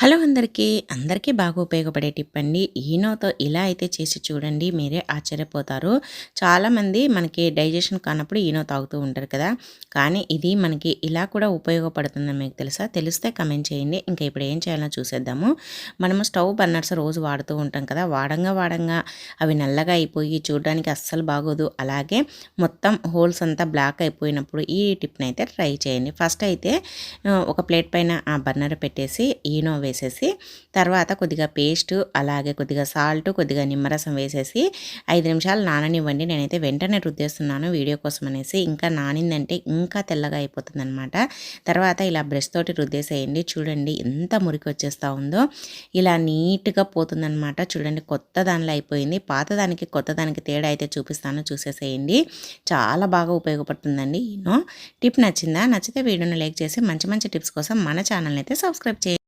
Hello అందరికీ అందరికీ బాగా ఉపయోగపడే టిప్ అండి. ఈనోతో ఇలా అయితే చేసి చూడండి మీరే ఆశ్చర్యపోతారు. చాలామంది మనకి డైజెషన్ కానప్పుడు ఈనో తాగుతూ ఉంటారు కదా. కానీ ఇది మనకి ఇలా కూడా ఉపయోగపడుతుందని మీకు తెలుసా? తెలిస్తే కమెంట్ చేయండి. ఇంకా ఇప్పుడు ఏం చేయాలో చూసేద్దాము. మనము స్టవ్ బర్నర్స్ రోజు వాడుతూ ఉంటాం కదా. వాడంగా వాడంగా అవి నల్లగా అయిపోయి చూడడానికి అస్సలు బాగోదు. అలాగే మొత్తం హోల్స్ అంతా బ్లాక్ అయిపోయినప్పుడు ఈ టిప్ని అయితే ట్రై చేయండి. ఫస్ట్ అయితే ఒక ప్లేట్ పైన ఆ బర్నర్ పెట్టేసి ఈనో వేసేసి తర్వాత కొద్దిగా పేస్ట్ అలాగే కొద్దిగా సాల్ట్ కొద్దిగా నిమ్మరసం వేసేసి ఐదు నిమిషాలు నాననివ్వండి. నేనైతే వెంటనే రుద్దేస్తున్నాను వీడియో కోసం అనేసి. ఇంకా నానిందంటే ఇంకా తెల్లగా అయిపోతుంది అనమాట తర్వాత ఇలా బ్రష్ తోటి రుద్దేసేయండి. చూడండి ఎంత మురికి వచ్చేస్తూ ఉందో. ఇలా నీట్గా పోతుందనమాట చూడండి కొత్త దానిలో అయిపోయింది. పాత దానికి కొత్త దానికి తేడా అయితే చూపిస్తాను. చూసేసేయండి. చాలా బాగా ఉపయోగపడుతుందండి. ఈనో టిప్ నచ్చిందా? నచ్చితే వీడియోని లైక్ చేసి మంచి మంచి టిప్స్ కోసం మన ఛానల్ని అయితే సబ్స్క్రైబ్ చేయండి.